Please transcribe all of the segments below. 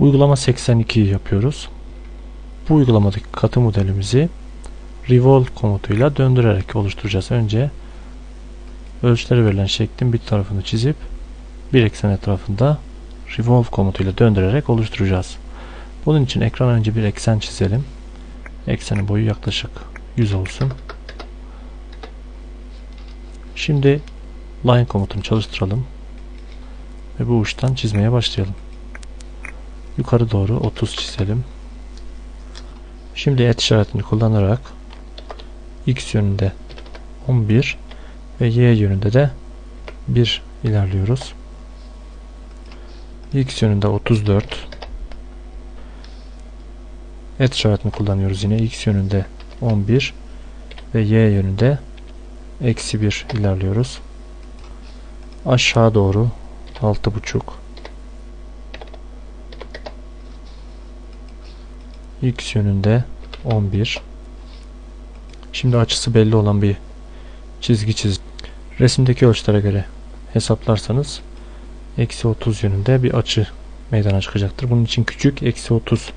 Uygulama 82 yapıyoruz. Bu uygulamadaki katı modelimizi revolve komutuyla döndürerek oluşturacağız. Önce ölçüleri verilen şeklin bir tarafını çizip bir eksen etrafında revolve komutuyla döndürerek oluşturacağız. Bunun için ekrana önce bir eksen çizelim. Eksenin boyu yaklaşık 100 olsun. Şimdi line komutunu çalıştıralım. Ve bu uçtan çizmeye başlayalım. Yukarı doğru 30 çizelim. Şimdi et işaretini kullanarak x yönünde 11 ve y yönünde de 1 ilerliyoruz. x yönünde 34 et işaretini kullanıyoruz yine x yönünde 11 ve y yönünde eksi 1 ilerliyoruz. Aşağı doğru 6.5 x yönünde 11 şimdi açısı belli olan bir çizgi çiz resimdeki ölçülere göre hesaplarsanız eksi 30 yönünde bir açı meydana çıkacaktır. Bunun için küçük eksi 30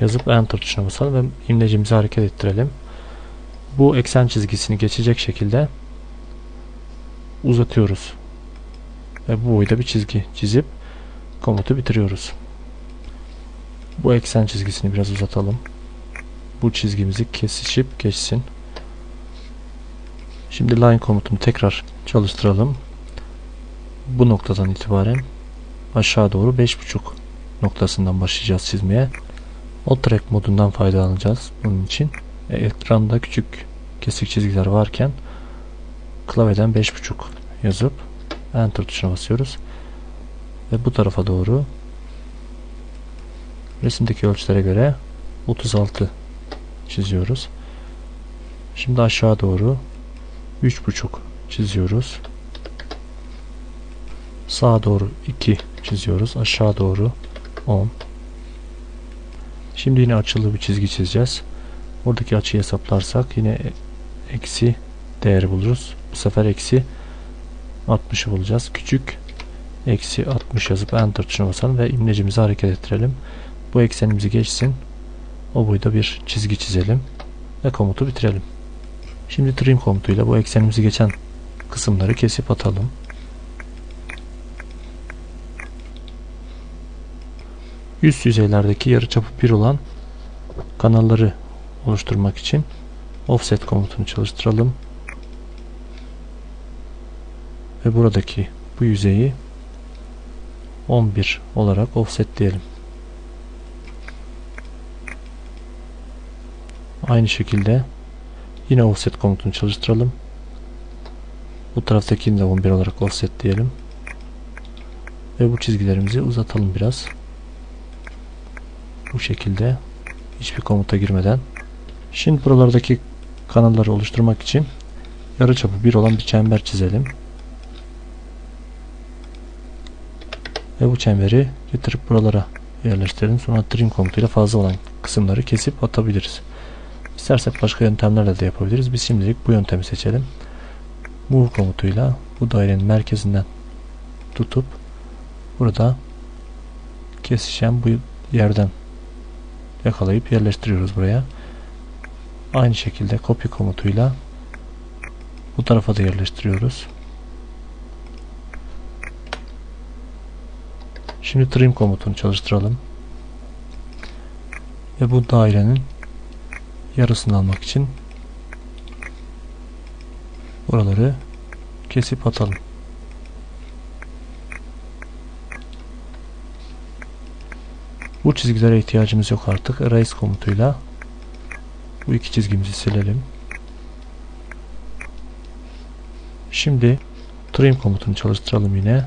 yazıp enter tuşuna basalım ve imlecimizi hareket ettirelim. Bu eksen çizgisini geçecek şekilde uzatıyoruz. Ve bu boyda bir çizgi çizip komutu bitiriyoruz bu eksen çizgisini biraz uzatalım. Bu çizgimizi kesişip geçsin. Şimdi line komutunu tekrar çalıştıralım. Bu noktadan itibaren aşağı doğru 5.5 noktasından başlayacağız çizmeye. O track modundan faydalanacağız bunun için. E, ekranda küçük kesik çizgiler varken klavyeden 5.5 yazıp enter tuşuna basıyoruz. Ve bu tarafa doğru Resimdeki ölçülere göre 36 çiziyoruz. Şimdi aşağı doğru 3,5 çiziyoruz. Sağa doğru 2 çiziyoruz. Aşağı doğru 10. Şimdi yine açılı bir çizgi çizeceğiz. Buradaki açıyı hesaplarsak yine eksi değeri buluruz. Bu sefer eksi 60'ı bulacağız. Küçük eksi 60 yazıp enter tuşuna basalım ve imlecimizi hareket ettirelim. Bu eksenimizi geçsin. O boyda bir çizgi çizelim. Ve komutu bitirelim. Şimdi trim komutuyla bu eksenimizi geçen kısımları kesip atalım. Üst yüzeylerdeki yarıçapı 1 olan kanalları oluşturmak için offset komutunu çalıştıralım. Ve buradaki bu yüzeyi 11 olarak offset diyelim. Aynı şekilde yine offset komutunu çalıştıralım. Bu taraftakini de 11 olarak offset diyelim. Ve bu çizgilerimizi uzatalım biraz. Bu şekilde hiçbir komuta girmeden. Şimdi buralardaki kanalları oluşturmak için yarıçapı 1 olan bir çember çizelim. Ve bu çemberi getirip buralara yerleştirelim. Sonra trim komutuyla fazla olan kısımları kesip atabiliriz. İstersek başka yöntemlerle de yapabiliriz. Biz şimdilik bu yöntemi seçelim. Move komutuyla bu dairenin merkezinden tutup burada kesişen bu yerden yakalayıp yerleştiriyoruz buraya. Aynı şekilde copy komutuyla bu tarafa da yerleştiriyoruz. Şimdi trim komutunu çalıştıralım. Ve bu dairenin yarısını almak için buraları kesip atalım. Bu çizgilere ihtiyacımız yok artık. Erase komutuyla bu iki çizgimizi silelim. Şimdi trim komutunu çalıştıralım yine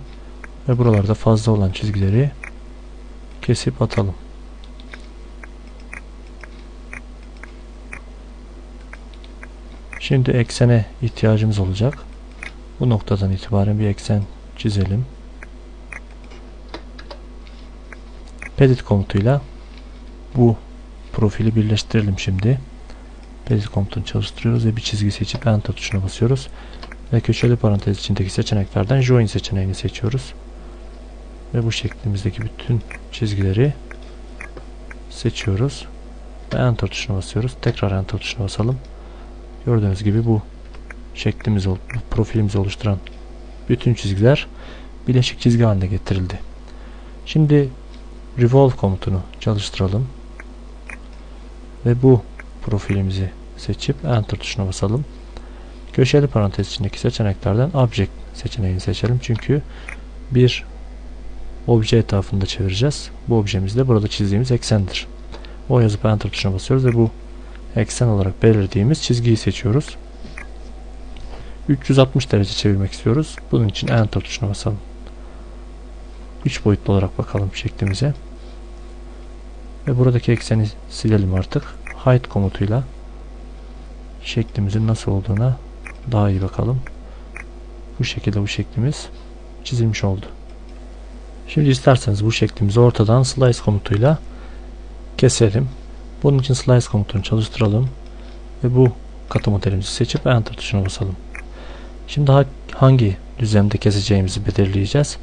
ve buralarda fazla olan çizgileri kesip atalım. Şimdi eksene ihtiyacımız olacak. Bu noktadan itibaren bir eksen çizelim. Pedit komutuyla bu profili birleştirelim şimdi. Pedit komutunu çalıştırıyoruz ve bir çizgi seçip enter tuşuna basıyoruz. Ve köşeli parantez içindeki seçeneklerden join seçeneğini seçiyoruz. Ve bu şeklimizdeki bütün çizgileri seçiyoruz. Ve Enter tuşuna basıyoruz. Tekrar Enter tuşuna basalım. Gördüğünüz gibi bu şeklimizi, profilimizi oluşturan bütün çizgiler bileşik çizgi haline getirildi. Şimdi Revolve komutunu çalıştıralım. Ve bu profilimizi seçip Enter tuşuna basalım. Köşeli parantez içindeki seçeneklerden Object seçeneğini seçelim. Çünkü bir obje etrafında çevireceğiz. Bu objemiz de burada çizdiğimiz eksendir. O yazıp Enter tuşuna basıyoruz ve bu eksen olarak belirlediğimiz çizgiyi seçiyoruz. 360 derece çevirmek istiyoruz. Bunun için Enter tuşuna basalım. 3 boyutlu olarak bakalım şeklimize. Ve buradaki ekseni silelim artık. Hide komutuyla şeklimizin nasıl olduğuna daha iyi bakalım. Bu şekilde bu şeklimiz çizilmiş oldu. Şimdi isterseniz bu şeklimizi ortadan slice komutuyla keselim. Bunun için slice komutunu çalıştıralım. Ve bu katı modelimizi seçip enter tuşuna basalım. Şimdi ha- hangi düzlemde keseceğimizi belirleyeceğiz.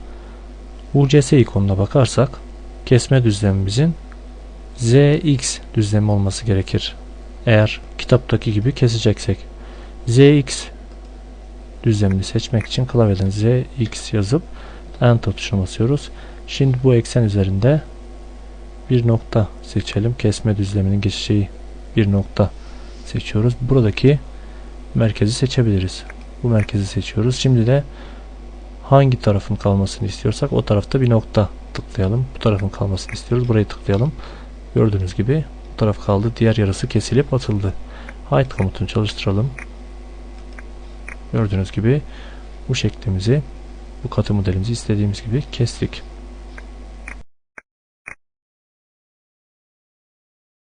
UCS ikonuna bakarsak kesme düzlemimizin ZX düzlemi olması gerekir. Eğer kitaptaki gibi keseceksek. ZX düzlemini seçmek için klavyeden ZX yazıp Enter tuşuna basıyoruz. Şimdi bu eksen üzerinde bir nokta seçelim. Kesme düzleminin geçeceği bir nokta seçiyoruz. Buradaki merkezi seçebiliriz. Bu merkezi seçiyoruz. Şimdi de hangi tarafın kalmasını istiyorsak o tarafta bir nokta tıklayalım. Bu tarafın kalmasını istiyoruz. Burayı tıklayalım. Gördüğünüz gibi bu taraf kaldı. Diğer yarısı kesilip atıldı. Hide komutunu çalıştıralım. Gördüğünüz gibi bu şeklimizi bu katı modelimizi istediğimiz gibi kestik.